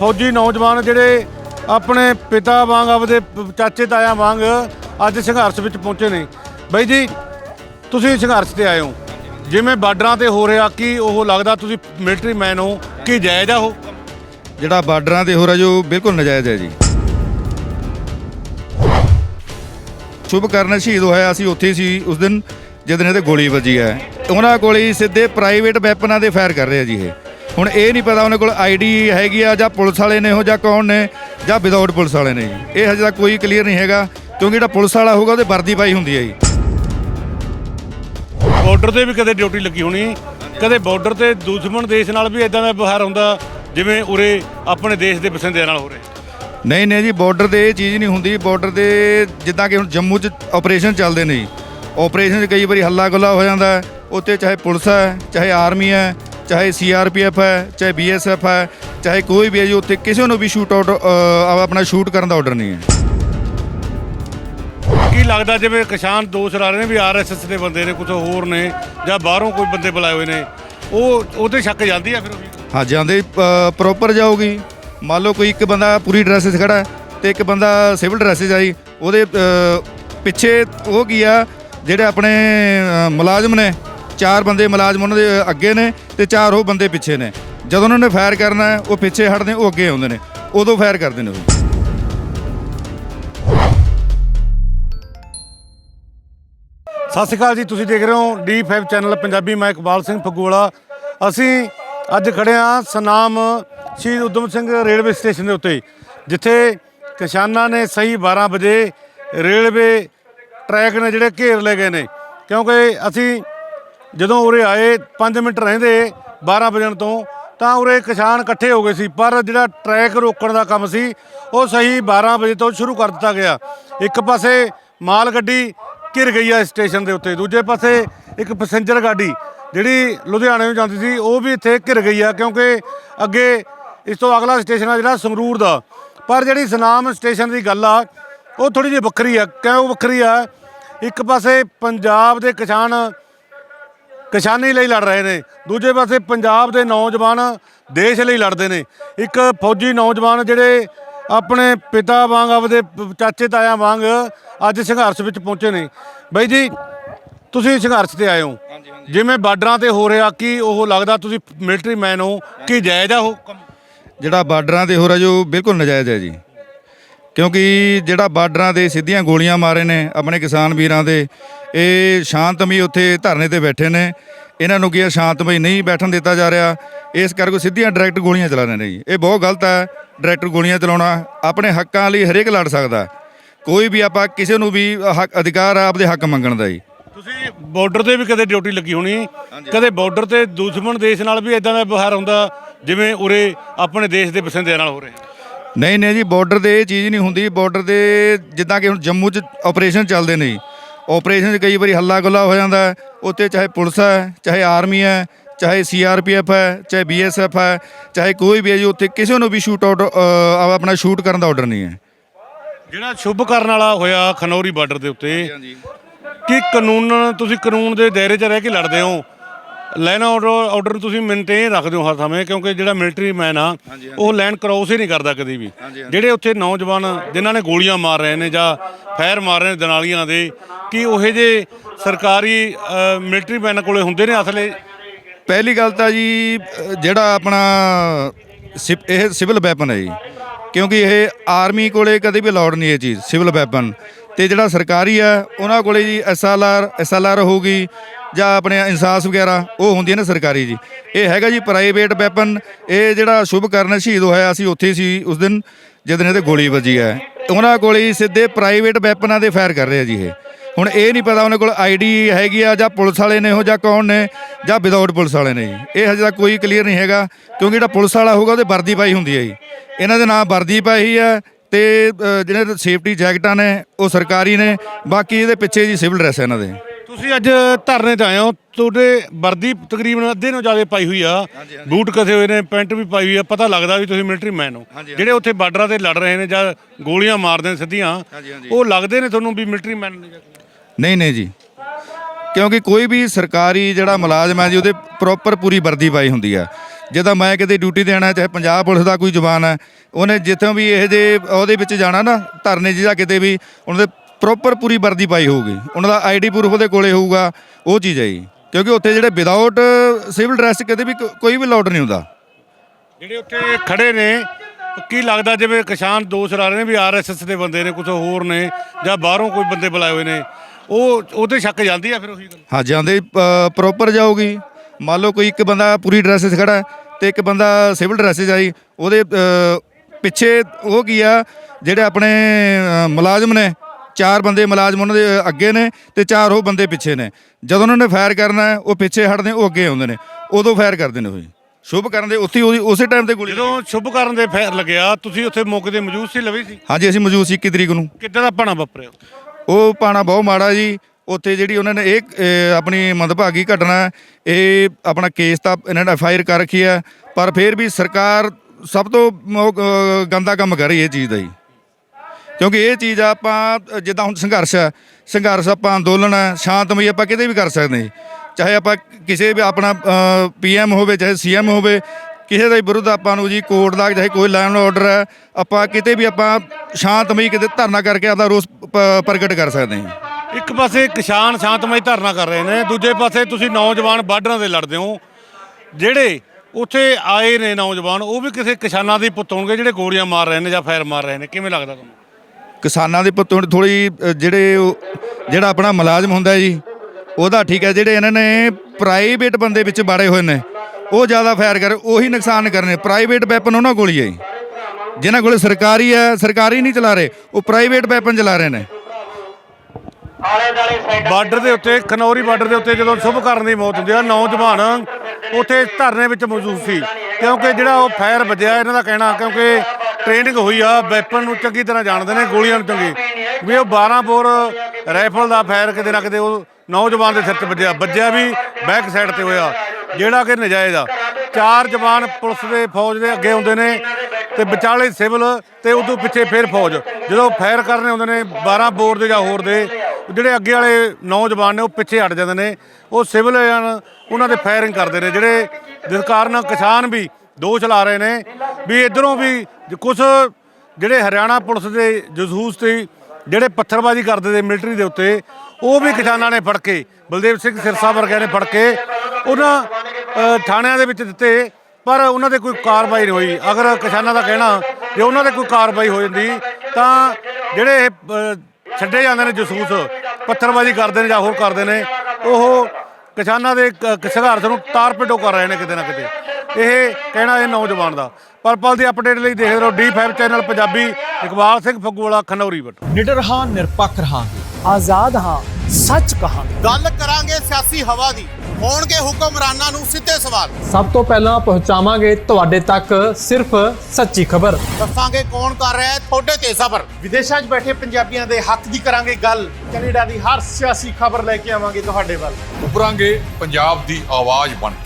ਫੌਜੀ ਨੌਜਵਾਨ ਜਿਹੜੇ ਆਪਣੇ ਪਿਤਾ ਵਾਂਗ, ਆਪਦੇ ਚਾਚੇ ਤਾਇਆ ਵਾਂਗ ਅੱਜ ਸੰਘਰਸ਼ ਵਿੱਚ ਪਹੁੰਚੇ ਨੇ। ਬਾਈ ਜੀ, ਤੁਸੀਂ ਸੰਘਰਸ਼ ਤੇ ਆਏ ਹੋ। ਜਿਵੇਂ ਬਾਰਡਰਾਂ ਤੇ ਹੋ ਰਿਹਾ, ਕਿ ਉਹ ਲੱਗਦਾ ਤੁਸੀਂ ਮਿਲਟਰੀ ਮੈਨ ਹੋ, ਕਿ ਜਾਇਜ਼ ਆ ਉਹ? ਜਿਹੜਾ ਬਾਰਡਰਾਂ ਤੇ ਹੋ ਰਿਹਾ ਜੋ ਬਿਲਕੁਲ ਨਜਾਇਜ਼ ਹੈ ਜੀ। ਸ਼ੁਭ ਕਰਨ ਸ਼ਹੀਦ ਹੋਇਆ ਅਸੀਂ ਉੱਥੇ ਸੀ ਉਸ ਦਿਨ ਜਦੋਂ ਇਹਦੇ ਗੋਲੀ ਵੱਜੀ ਹੈ। ਉਹਨਾਂ ਕੋਲ ਹੀ ਸਿੱਧੇ ਪ੍ਰਾਈਵੇਟ ਵੈਪਨਾਂ ਦੇ ਫਾਇਰ ਕਰ ਰਹੇ ਆ ਜੀ ਇਹ। ਹੁਣ ਇਹ ਨਹੀਂ ਪਤਾ ਉਹਨਾਂ ਕੋਲ ਆਈਡੀ ਹੈਗੀ ਆ ਜਾਂ ਪੁਲਿਸ ਵਾਲੇ ਨੇ ਉਹ ਜਾਂ ਕੌਣ ਨੇ ਜਾਂ ਵਿਦਆਊਟ ਪੁਲਿਸ ਵਾਲੇ ਨੇ ਜੀ। ਇਹ ਹਜੇ ਤੱਕ ਕੋਈ ਕਲੀਅਰ ਨਹੀਂ ਹੈਗਾ ਕਿਉਂਕਿ ਜਿਹੜਾ ਪੁਲਿਸ ਵਾਲਾ ਹੋਊਗਾ ਉਹਦੇ ਵਰਦੀ ਪਾਈ ਹੁੰਦੀ ਹੈ ਜੀ। ਬਾਰਡਰ ਤੇ ਵੀ ਕਦੇ ਡਿਊਟੀ ਲੱਗੀ ਹੋਣੀ ਕਦੇ ਬਾਰਡਰ ਤੇ ਦੁਸ਼ਮਣ ਦੇਸ਼ ਨਾਲ ਵੀ ਇਦਾਂ ਦਾ ਵਿਵਹਾਰ ਹੁੰਦਾ ਜਿਵੇਂ ਉਰੇ ਆਪਣੇ ਦੇਸ਼ ਦੇ ਬਸਿੰਦਿਆਂ ਨਾਲ ਹੋ ਰਿਹਾ। ਨਹੀਂ ਨਹੀਂ ਜੀ ਬਾਰਡਰ ਤੇ ਇਹ ਚੀਜ਼ ਨਹੀਂ ਹੁੰਦੀ ਬਾਰਡਰ ਤੇ ਜਿੱਦਾਂ ਕਿ ਹੁਣ ਜੰਮੂ 'ਚ ਆਪਰੇਸ਼ਨ ਚੱਲਦੇ ਨੇ ਜੀ। ਆਪਰੇਸ਼ਨ 'ਚ ਕਈ ਵਾਰੀ ਹੱਲਾ ਗੁੱਲਾ ਹੋ ਜਾਂਦਾ ਉੱਥੇ ਚਾਹੇ ਪੁਲਿਸ ਹੈ ਚਾਹੇ ਆਰਮੀ ਹੈ ਚਾਹੇ ਸੀਆਰਪੀਐਫ ਹੈ ਚਾਹੇ ਬੀਐਸਐਫ ਹੈ ਚਾਹੇ ਕੋਈ ਵੀ ਹੈ ਜੀ ਉੱਥੇ ਕਿਸੇ ਨੂੰ ਵੀ ਸ਼ੂਟ ਆਊਟ ਆਪਣਾ ਸ਼ੂਟ ਕਰਨ ਦਾ ਆਰਡਰ ਨਹੀਂ ਹੈ। ਕੀ ਲੱਗਦਾ ਜਿਵੇਂ ਕਿਸਾਨ ਦੋਸ਼ ਲਾ ਰਹੇ ਨੇ ਵੀ ਆਰਐਸਐਸ ਦੇ ਬੰਦੇ ਨੇ ਕੁਝ ਹੋਰ ਨੇ ਜਾਂ ਬਾਹਰੋਂ ਕੋਈ ਬੰਦੇ ਬੁਲਾਏ ਹੋਏ ਨੇ ਉਹ ਉਹਤੇ ਸ਼ੱਕ ਜਾਂਦੀ ਆ ਫਿਰ ਹਾਂ ਜਾਂਦੇ ਪ੍ਰੋਪਰ ਜਾਊਗੀ। ਮੰਨ ਲਓ ਕੋਈ ਇੱਕ ਬੰਦਾ ਪੂਰੀ ਡਰੈਸ 'ਚ ਖੜਾ ਤੇ ਇੱਕ ਬੰਦਾ ਸਿਵਲ ਡਰੈਸ 'ਚ ਆਈ ਉਹਦੇ ਪਿੱਛੇ ਉਹ ਕੀ ਆ ਜਿਹੜੇ ਆਪਣੇ ਮੁਲਾਜ਼ਮ ਨੇ ਚਾਰ ਬੰਦੇ ਮੁਲਾਜ਼ਮ ਉਹਨਾਂ ਦੇ ਅੱਗੇ ਨੇ ਤੇ ਚਾਰ ਉਹ ਬੰਦੇ ਪਿੱਛੇ ਨੇ। ਜਦੋਂ ਉਹਨਾਂ ਨੇ ਫਾਇਰ ਕਰਨਾ ਹੈ, ਉਹ ਪਿੱਛੇ ਹਟਦੇ, ਉਹ ਅੱਗੇ ਆਉਂਦੇ ਨੇ। ਉਦੋਂ ਫਾਇਰ ਕਰਦੇ ਨੇ ਉਹ। ਸਤਿ ਸ਼੍ਰੀ ਅਕਾਲ ਜੀ, ਤੁਸੀਂ ਦੇਖ ਰਹੇ ਹੋ D5 ਚੈਨਲ ਪੰਜਾਬੀ, ਮੈਂ ਇਕਬਾਲ ਸਿੰਘ ਫਗੂੜਾ ਅਸੀਂ ਅੱਜ ਖੜੇ ਹਾਂ ਸਨਾਮ ਸ਼ਹੀਦ ਉਦਮ ਸਿੰਘ ਰੇਲਵੇ ਸਟੇਸ਼ਨ ਦੇ ਉੱਤੇ, ਜਿੱਥੇ ਕਿਸਾਨਾਂ ਨੇ ਸਹੀ 12 ਵਜੇ ਰੇਲਵੇ ਟਰੈਕ ਨੇ ਜਿਹੜੇ ਘੇਰ ਲਏ ਗਏ ਨੇ। ਕਿਉਂਕਿ ਅਸੀਂ ਜਦੋਂ ਉਰੇ ਆਏ 5 ਮਿੰਟ ਰਹਿੰਦੇ 12 ਵਜਣ ਤੋਂ, ਤਾਂ ਉਰੇ ਕਿਸਾਨ ਇਕੱਠੇ ਹੋ ਗਏ ਸੀ। ਪਰ ਜਿਹੜਾ ਟਰੈਕ ਰੋਕਣ ਦਾ ਕੰਮ ਸੀ, ਉਹ ਸਹੀ 12 ਵਜੇ ਤੋਂ ਸ਼ੁਰੂ ਕਰ ਦਿੱਤਾ ਗਿਆ। ਇੱਕ ਪਾਸੇ ਮਾਲ ਗੱਡੀ ਘਿਰ ਗਈ ਆ ਸਟੇਸ਼ਨ ਦੇ ਉੱਤੇ, ਦੂਜੇ ਪਾਸੇ ਇੱਕ ਪੈਸੇਂਜਰ ਗੱਡੀ, ਜਿਹੜੀ ਲੁਧਿਆਣੇ ਨੂੰ ਜਾਂਦੀ ਸੀ, ਉਹ ਵੀ ਇੱਥੇ ਘਿਰ ਗਈ ਆ, ਕਿਉਂਕਿ ਅੱਗੇ ਇਸ ਤੋਂ ਅਗਲਾ ਸਟੇਸ਼ਨ ਆ ਜਿਹੜਾ ਸੰਗਰੂਰ ਦਾ। ਪਰ ਜਿਹੜੀ ਸਨਾਮ ਸਟੇਸ਼ਨ ਦੀ ਗੱਲ ਆ, ਉਹ ਥੋੜੀ ਜਿਹੀ ਵੱਖਰੀ ਆ। ਕਿਉਂ ਵੱਖਰੀ ਆ? ਇੱਕ ਪਾਸੇ ਪੰਜਾਬ ਦੇ ਕਿਸਾਨ ਕਿਸਾਨੀ ਲਈ ਲੜ ਰਹੇ ਨੇ। ਦੂਜੇ ਪਾਸੇ ਪੰਜਾਬ ਦੇ ਨੌਜਵਾਨ ਦੇਸ਼ ਲਈ ਲੜਦੇ ਨੇ। ਇੱਕ ਫੌਜੀ ਨੌਜਵਾਨ ਜਿਹੜੇ ਆਪਣੇ ਪਿਤਾ ਵਾਂਗ ਆਪਦੇ ਚਾਚੇ ਤਾਇਆ ਵਾਂਗ ਅੱਜ ਸੰਘਰਸ਼ ਵਿੱਚ ਪਹੁੰਚੇ ਨੇ। ਬਾਈ ਜੀ ਤੁਸੀਂ ਸੰਘਰਸ਼ ਤੇ ਆਏ ਹੋ। ਜਿਵੇਂ ਬਾਰਡਰਾਂ ਤੇ ਹੋ ਰਿਹਾ ਕਿ ਉਹ ਲੱਗਦਾ ਤੁਸੀਂ ਮਿਲਟਰੀ ਮੈਨ ਹੋ ਕਿ ਜਾਇਜ਼ ਆ ਉਹ? ਜਿਹੜਾ ਬਾਰਡਰਾਂ ਤੇ ਹੋ ਰਿਹਾ ਜੋ ਬਿਲਕੁਲ ਨਜਾਇਜ਼ ਹੈ ਜੀ। ਕਿਉਂਕਿ ਜਿਹੜਾ ਬਾਰਡਰਾਂ ਤੇ ਸਿੱਧੀਆਂ ਗੋਲੀਆਂ ਮਾਰੇ ਨੇ ਆਪਣੇ ਕਿਸਾਨ ਵੀਰਾਂ ਦੇ ਇਹ ਸ਼ਾਂਤਮਈ ਉੱਥੇ ਧਰਨੇ ਤੇ ਬੈਠੇ ਨੇ। ਇਹਨਾਂ ਨੂੰ ਕੀ ਹੈ ਸ਼ਾਂਤਮਈ ਨਹੀਂ ਬੈਠਣ ਦਿੱਤਾ ਜਾ ਰਿਹਾ। ਇਸ ਕਰਕੇ ਸਿੱਧੀਆਂ ਡਾਇਰੈਕਟ ਗੋਲੀਆਂ ਚਲਾ ਰਹੇ ਨੇ ਜੀ। ਇਹ ਬਹੁਤ ਗਲਤ ਹੈ ਡਾਇਰੈਕਟ ਗੋਲੀਆਂ ਚਲਾਉਣਾ। ਆਪਣੇ ਹੱਕਾਂ ਲਈ ਹਰੇਕ ਲੜ ਸਕਦਾ। ਕੋਈ ਵੀ ਆਪਾਂ ਕਿਸੇ ਨੂੰ ਵੀ ਹੱਕ ਅਧਿਕਾਰ ਹੈ ਆਪਦੇ ਹੱਕ ਮੰਗਣ ਦਾ ਜੀ। ਤੁਸੀਂ ਬਾਰਡਰ ਤੇ ਵੀ ਕਦੇ ਡਿਊਟੀ ਲੱਗੀ ਹੋਣੀ? ਕਦੇ ਬਾਰਡਰ ਤੇ ਦੁਸ਼ਮਣ ਦੇਸ਼ ਨਾਲ ਵੀ ਇਦਾਂ ਦਾ ਵਿਵਹਾਰ ਹੁੰਦਾ ਜਿਵੇਂ ਉਰੇ ਆਪਣੇ ਦੇਸ਼ ਦੇ ਬਸਿੰਦਿਆਂ ਨਾਲ ਹੋ ਰਿਹਾ? ਨਹੀਂ ਨਹੀਂ ਜੀ ਬਾਰਡਰ ਤੇ ਇਹ ਚੀਜ਼ ਨਹੀਂ ਹੁੰਦੀ। ਬਾਰਡਰ ਤੇ ਜਿੱਦਾਂ ਕਿ ਹੁਣ ਜੰਮੂ 'ਚ ਆਪਰੇਸ਼ਨ ਚੱਲਦੇ ਨੇ ਜੀ। ਆਪਰੇਸ਼ਨ 'ਚ ਕਈ ਵਾਰੀ ਹੱਲਾ ਗੁੱਲਾ ਹੋ ਜਾਂਦਾ ਉੱਥੇ ਚਾਹੇ ਪੁਲਿਸ ਹੈ ਚਾਹੇ ਆਰਮੀ ਹੈ ਚਾਹੇ ਸੀਆਰਪੀਐਫ ਹੈ ਚਾਹੇ ਬੀਐਸਐਫ ਹੈ ਚਾਹੇ ਕੋਈ ਵੀ ਹੈ ਜੀ ਉੱਥੇ ਕਿਸੇ ਨੂੰ ਵੀ ਸ਼ੂਟ ਆਊਟ ਆਪਣਾ ਸ਼ੂਟ ਕਰਨ ਦਾ ਆਰਡਰ ਨਹੀਂ ਹੈ। ਜਿਹੜਾ ਸ਼ੁਭ ਕਰਨ ਵਾਲਾ ਹੋਇਆ ਖਨੌਰੀ ਬਾਰਡਰ ਦੇ ਉੱਤੇ ਕਿ ਕਾਨੂੰਨ ਤੁਸੀਂ ਕਾਨੂੰਨ ਦੇ ਦਾਇਰੇ 'ਚ ਰਹਿ ਕੇ ਲੜਦੇ ਹੋ? ਲਾਈਨ ਆਰਡਰ ਆਰਡਰ ਤੁਸੀਂ ਮੇਨਟੇਨ ਰੱਖਦੇ ਹੋ ਹਰ ਸਮੇਂ ਕਿਉਂਕਿ ਜਿਹੜਾ ਮਿਲਟਰੀ ਮੈਨ ਆ ਉਹ ਲਾਈਨ ਕ੍ਰਾਸ ਹੀ ਨਹੀਂ ਕਰਦਾ ਕਦੀ ਵੀ। ਜਿਹੜੇ ਉੱਥੇ ਨੌਜਵਾਨ ਜਿਨ੍ਹਾਂ ਨੇ ਗੋਲੀਆਂ ਮਾਰ ਰਹੇ ਨੇ ਜਾਂ ਫਾਇਰ ਮਾਰ ਰਹੇ ਨੇ ਦਨਾਲੀਆਂ ਦੇ ਕਿ ਉਹੇ ਜੇ ਸਰਕਾਰੀ ਮਿਲਟਰੀ ਮੈਨ ਕੋਲੇ ਹੁੰਦੇ ਨੇ ਅਸਲੇ? ਪਹਿਲੀ ਗੱਲ ਤਾਂ ਜੀ ਜਿਹੜਾ ਆਪਣਾ ਇਹ ਸਿਵਲ ਵੈਪਨ ਹੈ ਜੀ। ਕਿਉਂਕਿ ਇਹ ਆਰਮੀ ਕੋਲੇ ਕਦੇ ਵੀ ਅਲਾਉਡ ਨਹੀਂ ਇਹ ਚੀਜ਼ ਸਿਵਲ ਵੈਪਨ ਤੇ ਜਿਹੜਾ ਸਰਕਾਰੀ ਆ ਉਹਨਾਂ ਕੋਲੇ ਜੀ ਐਸਐਲਆਰ ਐਸਐਲਆਰ ਹੋਊਗੀ ਜਾਂ ਆਪਣੇ ਇਨਸਾਸ ਵਗੈਰਾ, ਉਹ ਹੁੰਦੀ ਹੈ ਨਾ ਸਰਕਾਰੀ ਜੀ। ਇਹ ਹੈਗਾ ਜੀ ਪ੍ਰਾਈਵੇਟ ਵੈਪਨ ਇਹ ਜਿਹੜਾ ਸ਼ੁਭ ਕਰਨ ਸ਼ਹੀਦ ਹੋਇਆ ਅਸੀਂ ਉੱਥੇ ਸੀ ਉਸ ਦਿਨ ਜਦੋਂ ਇਹਦੇ ਗੋਲੀ ਵੱਜੀ ਹੈ। ਉਹਨਾਂ ਕੋਲੇ ਹੀ ਸਿੱਧੇ ਪ੍ਰਾਈਵੇਟ ਵੈਪਨਾਂ ਦੇ ਫਾਇਰ ਕਰ ਰਹੇ ਆ ਜੀ ਇਹ। ਹੁਣ ਇਹ ਨਹੀਂ ਪਤਾ ਉਹਨਾਂ ਕੋਲ ਆਈਡੀ ਹੈਗੀ ਆ, ਜਾਂ ਪੁਲਿਸ ਵਾਲੇ ਨੇ ਉਹ ਜਾਂ ਕੌਣ ਨੇ, ਜਾਂ ਵਿਦਆਊਟ ਪੁਲਿਸ ਵਾਲੇ ਨੇ ਜੀ। ਇਹ ਹਜੇ ਤੱਕ ਕੋਈ ਕਲੀਅਰ ਨਹੀਂ ਹੈਗਾ, ਕਿਉਂਕਿ ਜਿਹੜਾ ਪੁਲਿਸ ਵਾਲਾ ਹੋਊਗਾ, ਉਹਦੇ ਵਰਦੀ ਪਾਈ ਹੁੰਦੀ ਹੈ ਜੀ। ਇਹਨਾਂ ਦੇ ਨਾਮ ਵਰਦੀ ਪਾਈ ਹੈ ਤੇ ਜਿਹੜੇ ਸੇਫਟੀ ਜੈਕਟਾਂ ਨੇ, ਉਹ ਸਰਕਾਰੀ ਨੇ, ਬਾਕੀ ਇਹਦੇ ਪਿੱਛੇ ਜੀ ਸਿਵਲ ਡਰੈਸ ਹੈ ਇਹਨਾਂ ਦੇ। ਤੁਸੀਂ ਅੱਜ ਧਰਨੇ ਤੇ ਆਏ ਹੋ ਤੁਹਾਡੇ ਵਰਦੀ ਤਕਰੀਬਨ ਅੱਧੇ ਨੂੰ ਜ਼ਿਆਦਾ ਪਾਈ ਹੋਈ ਆ। ਬੂਟ ਕਸੇ ਹੋਏ ਨੇ ਪੈਂਟ ਵੀ ਪਾਈ ਹੋਈ ਆ ਪਤਾ ਲੱਗਦਾ ਵੀ ਤੁਸੀਂ ਮਿਲਟਰੀ ਮੈਨ ਹੋ। ਜਿਹੜੇ ਉੱਥੇ ਬਾਰਡਰਾਂ ਤੇ ਲੜ ਰਹੇ ਨੇ ਜਾਂ ਗੋਲੀਆਂ ਮਾਰਦੇ ਨੇ ਸਿੱਧੀਆਂ ਉਹ ਲੱਗਦੇ ਨੇ ਤੁਹਾਨੂੰ ਵੀ ਮਿਲਟਰੀ ਮੈਨ ਨਹੀਂ ਨਹੀਂ ਜੀ। ਕਿਉਂਕਿ ਕੋਈ ਵੀ ਸਰਕਾਰੀ ਜਿਹੜਾ ਮੁਲਾਜ਼ਮ ਹੈ ਜੀ ਉਹਦੇ ਪ੍ਰੋਪਰ ਪੂਰੀ ਵਰਦੀ ਪਾਈ ਹੁੰਦੀ ਆ। ਜਿੱਦਾਂ ਮੈਂ ਕਿਤੇ ਡਿਊਟੀ ਆਣਾ ਚਾਹੇ ਪੰਜਾਬ ਪੁਲਿਸ ਦਾ ਕੋਈ ਜਵਾਨ ਹੈ ਉਹਨੇ ਜਿੱਥੋਂ ਵੀ ਇਹ ਜੇ ਉਹਦੇ ਵਿੱਚ ਜਾਣਾ ਨਾ ਧਰਨੇ 'ਚ ਜਾਂ ਕਿਤੇ ਵੀ ਉਹਨਾਂ ਦੇ ਪ੍ਰੋਪਰ ਪੂਰੀ ਵਰਦੀ ਪਾਈ ਹੋਊਗੀ। ਉਹਨਾਂ ਦਾ ਆਈਡੀ ਪ੍ਰੂਫ ਉਹਦੇ ਕੋਲੇ ਹੋਊਗਾ ਉਹ ਚੀਜ਼ ਹੈ ਜੀ। ਕਿਉਂਕਿ ਉੱਥੇ ਜਿਹੜੇ ਵਿਦਆਊਟ ਸਿਵਲ ਡਰੈਸ ਕਿਤੇ ਵੀ ਕੋ- ਕੋਈ ਵੀ ਲਾਊਡ ਨਹੀਂ ਹੁੰਦਾ। ਜਿਹੜੇ ਉੱਥੇ ਖੜੇ ਨੇ ਕੀ ਲੱਗਦਾ ਜਿਵੇਂ ਕਿਸਾਨ ਦੋਸ਼ ਲਾ ਰਹੇ ਨੇ ਵੀ ਆਰਐਸਐਸ ਦੇ ਬੰਦੇ ਨੇ ਕੁਝ ਹੋਰ ਨੇ ਜਾਂ ਬਾਹਰੋਂ ਕੋਈ ਬੰਦੇ ਬੁਲਾਏ ਹੋਏ ਨੇ। ਉਹ ਉਹਦੇ ਸ਼ੱਕ ਜਾਂਦੀ ਆ ਫਿਰ ਉਹੀ ਗੱਲ? ਹਾਂ ਜਾਂਦੇ ਪ੍ਰੋਪਰ ਜਾਊਗੀ। ਮੰਨ ਲਓ ਕੋਈ ਇੱਕ ਬੰਦਾ ਪੂਰੀ ਡਰੈਸ 'ਚ ਖੜਾ ਹੈ ਤੇ ਇੱਕ ਬੰਦਾ ਸਿਵਲ ਡਰੈਸ 'ਚ ਆਈ ਉਹਦੇ ਅ, ਪਿੱਛੇ ਉਹ ਕੀ ਆ ਜਿਹੜੇ ਆਪਣੇ ਅ, ਮੁਲਾਜ਼ਮ ਨੇ ਚਾਰ ਬੰਦੇ ਮੁਲਾਜ਼ਮ ਉਹਨਾਂ ਦੇ ਅੱਗੇ ਨੇ ਤੇ ਚਾਰ ਉਹ ਬੰਦੇ ਪਿੱਛੇ ਨੇ। ਜਦੋਂ ਉਹਨਾਂ ਨੇ ਫਾਇਰ ਕਰਨਾ ਹੈ ਉਹ ਪਿੱਛੇ ਹਟਦੇ ਉਹ ਅੱਗੇ ਆਉਂਦੇ ਨੇ। ਉਦੋਂ ਫਾਇਰ ਕਰਦੇ ਨੇ ਉਹ ਜੀ। ਸ਼ੁਭ ਕਰਨ ਦੇ ਉੱਥੇ ਹੀ ਉਹਦੀ ਉਸੇ ਟਾਈਮ ਤੇ ਗੋਲੀ ਜਦੋਂ ਸ਼ੁਭ ਕਰਨ ਦੇ ਫੈਰ ਲੱਗਿਆ ਤੁਸੀਂ ਉੱਥੇ ਮੌਕੇ ਤੇ ਮੌਜੂਦ ਸੀ ਲਵੇ ਸੀ? ਹਾਂਜੀ ਅਸੀਂ ਮੌਜੂਦ ਸੀ 21 ਤਰੀਕ ਨੂੰ। ਕਿੱਦਾਂ ਦਾ ਭਾਣਾ ਵਾਪਰਿਆ? ਉਹ ਪਾਣਾ ਬਹੁਤ ਮਾੜਾ ਜੀ। ਉੱਥੇ ਜਿਹੜੀ ਉਹਨਾਂ ਨੇ ਇਹ ਅਹ, ਆਪਣੀ ਮੰਦਭਾਗੀ ਘਟਨਾ ਹੈ, ਇਹ ਆਪਣਾ ਕੇਸ ਤਾਂ ਇਹਨਾਂ ਨੇ ਐਫਆਈਆਰ ਕਰ ਰੱਖੀ ਹੈ ਪਰ ਫਿਰ ਵੀ ਸਰਕਾਰ ਸਭ ਤੋਂ ਉਹ, ਅਹ, ਗੰਦਾ ਕੰਮ ਕਰ ਰਹੀ ਹੈ ਇਹ ਚੀਜ਼ ਦਾ ਜੀ। ਕਿਉਂਕਿ ਇਹ ਚੀਜ਼ ਆਪਾਂ ਜਿੱਦਾਂ ਹੁਣ ਸੰਘਰਸ਼ ਹੈ, ਸੰਘਰਸ਼ ਆਪਾਂ ਅੰਦੋਲਨ ਹੈ, ਸ਼ਾਂਤਮਈ ਆਪਾਂ ਕਿਤੇ ਵੀ ਕਰ ਸਕਦੇ ਹਾਂ। ਚਾਹੇ ਆਪਾਂ ਕਿਸੇ ਵੀ ਆਪਣਾ ਪੀਐਮ ਹੋਵੇ, ਚਾਹੇ ਸੀਐਮ ਹੋਵੇ, ਕਿਸੇ ਦੇ ਵਿਰੁੱਧ ਆਪਾਂ ਨੂੰ ਜੀ ਕੋਰਟ ਦਾ, ਚਾਹੇ ਕੋਈ ਲਾਈਨ ਆਰਡਰ ਹੈ, ਆਪਾਂ ਕਿਤੇ ਵੀ ਆਪਾਂ ਸ਼ਾਂਤਮਈ ਕਿਤੇ ਧਰਨਾ ਕਰਕੇ ਆਪਦਾ ਰੋਸ ਪ- ਪ੍ਰਗਟ ਕਰ ਸਕਦੇ ਹਾਂ। ਇੱਕ ਪਾਸੇ ਕਿਸਾਨ ਸ਼ਾਂਤਮਈ ਧਰਨਾ ਕਰ ਰਹੇ ਨੇ, ਦੂਜੇ ਪਾਸੇ ਤੁਸੀਂ ਨੌਜਵਾਨ ਬਾਰਡਰਾਂ ਦੇ ਲੜਦੇ ਹੋ, ਜਿਹੜੇ ਉੱਥੇ ਆਏ ਨੇ ਨੌਜਵਾਨ, ਉਹ ਵੀ ਕਿਸੇ ਕਿਸਾਨਾਂ ਦੇ ਪੁੱਤ ਹੋਣਗੇ, ਜਿਹੜੇ ਗੋਲੀਆਂ ਮਾਰ ਰਹੇ ਨੇ ਜਾਂ ਫਾਇਰ ਮਾਰ ਰਹੇ ਨੇ, ਕਿਵੇਂ ਲੱਗਦਾ ਤੁਹਾਨੂੰ? ਕਿਸਾਨਾਂ ਦੇ ਪੁੱਤ ਹੁਣ ਥੋੜੀ ਜਿਹੜੇ ਉਹ- ਜਿਹੜਾ ਆਪਣਾ ਮੁਲਾਜ਼ਮ ਹੁੰਦਾ ਜੀ, ਉਹਦਾ ਠੀਕ ਹੈ, ਜਿਹੜੇ ਇਹਨਾਂ ਨੇ ਪ੍ਰਾਈਵੇਟ ਬੰਦੇ ਵਿੱਚ ਬਾੜੇ ਹੋਏ ਨੇ, ਉਹ ਜ਼ਿਆਦਾ ਫਾਇਰ ਕਰ, ਉਹੀ ਨੁਕਸਾਨ ਕਰਨੇ ਪ੍ਰਾਈਵੇਟ ਵੈਪਨ ਉਹਨਾਂ ਕੋਲ ਹੀ ਹੈ ਜੀ। ਜਿਨ੍ਹਾਂ ਕੋਲ ਸਰਕਾਰੀ ਹੈ, ਸਰਕਾਰੀ ਨਹੀਂ ਚਲਾ ਰਹੇ, ਉਹ ਪ੍ਰਾਈਵੇਟ ਵੈਪਨ ਚਲਾ ਰਹੇ ਨੇ ਬਾਰਡਰ ਦੇ ਉੱਤੇ, ਖਨੌਰੀ ਬਾਰਡਰ ਦੇ ਉੱਤੇ ਜਦੋਂ ਸ਼ੁਭ ਕਰਨ ਦੀ ਮੌਤ ਹੁੰਦੀ ਆ ਨੌਜਵਾਨ ਉੱਥੇ ਧਰਨੇ ਵਿੱਚ ਮੌਜੂਦ ਸੀ ਕਿਉਂਕਿ ਜਿਹੜਾ ਉਹ ਫਾਇਰ ਵੱਜਿਆ, ਇਹਨਾਂ ਦਾ ਕਹਿਣਾ, ਕਿਉਂਕਿ ਟ੍ਰੇਨਿੰਗ ਹੋਈ ਆ ਵੈਪਨ ਨੂੰ ਚੰਗੀ ਤਰ੍ਹਾਂ ਜਾਣਦੇ ਨੇ, ਗੋਲੀਆਂ ਨੂੰ ਚੰਗੀ। ਵੀ ਉਹ 12 ਬੋਰ ਰਾਈਫਲ ਦਾ ਫਾਇਰ ਕਿਤੇ ਨਾ ਕਿਤੇ ਉਹ ਨੌਜਵਾਨ ਦੇ ਸਿਰ ਤੇ ਵੱਜਿਆ ਵੱਜਿਆ ਵੀ ਬੈਕ ਸਾਈਡ ਤੇ ਹੋਇਆ। ਜਿਹੜਾ ਕਿ ਨਜਾਇਜ਼ ਆ। ਚਾਰ ਜਵਾਨ ਪੁਲਿਸ ਦੇ ਫੌਜ ਦੇ ਅੱਗੇ ਹੁੰਦੇ ਨੇ ਤੇ ਵਿਚਾਲੇ ਸਿਵਲ ਤੇ ਉਦੋਂ ਪਿੱਛੇ ਫਿਰ ਫੌਜ। ਜਦੋਂ ਫਾਇਰ ਕਰਨੇ ਹੁੰਦੇ ਨੇ 12 ਬੋਰ ਦੇ ਜਾਂ ਹੋਰ ਦੇ, ਜਿਹੜੇ ਅੱਗੇ ਵਾਲੇ ਨੌਜਵਾਨ ਨੇ ਉਹ ਪਿੱਛੇ ਹਟ ਜਾਂਦੇ ਨੇ। ਉਹ ਸਿਵਲ ਉਹਨਾਂ ਦੇ ਫਾਇਰਿੰਗ ਕਰਦੇ ਨੇ। ਜਿਹੜੇ ਜਿਸ ਕਾਰਨ ਕਿਸਾਨ ਵੀ ਦੋਸ਼ ਲਾ ਰਹੇ ਨੇ, ਵੀ ਇਧਰੋਂ ਵੀ ਕੁਝ ਜਿਹੜੇ ਹਰਿਆਣਾ ਪੁਲਿਸ ਦੇ ਜਸੂਸ ਤੇ ਜਿਹੜੇ ਪੱਥਰਬਾਜ਼ੀ ਕਰਦੇ ਨੇ ਮਿਲਟਰੀ ਦੇ ਉੱਤੇ ਉਹ ਵੀ ਕਿਸਾਨਾਂ ਨੇ ਫੜ ਕੇ ਬਲਦੇਵ ਸਿੰਘ ਸਿਰਸਾ ਵਰਗਿਆਂ ਨੇ ਫੜ ਕੇ ਉਹਨਾਂ ਥਾਣਿਆਂ ਦੇ ਵਿੱਚ ਦਿੱਤੇ ਪਰ ਉਹਨਾਂ 'ਤੇ ਕੋਈ ਕਾਰਵਾਈ ਨਹੀਂ ਹੋਈ। ਅਗਰ ਕਿਸਾਨਾਂ ਦਾ ਕਹਿਣਾ ਜੇ ਉਹਨਾਂ 'ਤੇ ਕੋਈ ਕਾਰਵਾਈ ਹੋ ਜਾਂਦੀ ਤਾਂ ਜਿਹੜੇ ਇਹ, ਛੱਡੇ ਜਾਂਦੇ ਨੇ ਜਸੂਸ ਪੱਥਰਬਾਜ਼ੀ ਕਰਦੇ ਨੇ ਜਾਂ ਹੋਰ ਕਰਦੇ ਨੇ ਉਹ ਕਿਸਾਨਾਂ ਦੇ ਕ- ਸੰਘਰਸ਼ ਨੂੰ ਤਾਰਪਿਡੋ ਕਰ ਰਹੇ ਨੇ ਕਿਤੇ ਨਾ ਕਿਤੇ। ਇਹ ਕਹਿਣਾ ਇਹ ਨੌਜਵਾਨ ਦਾ। ਪਰ ਪਲ ਦੀ ਅਪਡੇਟ ਲਈ ਦੇਖਦੇ ਰਹੋ D5 ਚੈਨਲ ਪੰਜਾਬੀ ਇਕਬਾਲ ਸਿੰਘ ਫੱਗੂਵਾਲਾ ਖਨੌਰੀ ਵੱਟ। ਨਿਡਰ ਹਾਂ ਨਿਰਪੱਖ ਰਹਾਂਗੇ। ਆਜ਼ਾਦ ਹਾਂ ਸੱਚ ਕਹਾਂਗੇ। ਗੱਲ ਕਰਾਂਗੇ ਸਿਆਸੀ ਹਵਾ ਦੀ। ਹੋਣਗੇ ਹੁਕਮਰਾਨਾਂ ਨੂੰ ਸਿੱਧੇ ਸਵਾਲ। ਸਭ ਤੋਂ ਪਹਿਲਾਂ ਪਹੁੰਚਾਵਾਂਗੇ ਤੁਹਾਡੇ ਤੱਕ ਸਿਰਫ ਸੱਚੀ ਖਬਰ। ਦੱਸਾਂਗੇ ਕੌਣ ਕਰ ਰਿਹਾ ਹੈ ਤੁਹਾਡੇ ਤੇ ਸਬਰ ਵਿਦੇਸ਼ਾਂ 'ਚ ਬੈਠੇ ਪੰਜਾਬੀਆਂ ਦੇ ਹੱਕ ਦੀ ਕਰਾਂਗੇ ਗੱਲ। ਕੈਨੇਡਾ ਦੀ ਹਰ ਸਿਆਸੀ ਖਬਰ ਲੈ ਕੇ ਆਵਾਂਗੇ ਤੁਹਾਡੇ ਵੱਲ। ਉਭਰਾਂਗੇ ਪੰਜਾਬ ਦੀ ਆਵਾਜ਼ ਬਣ ਕੇ।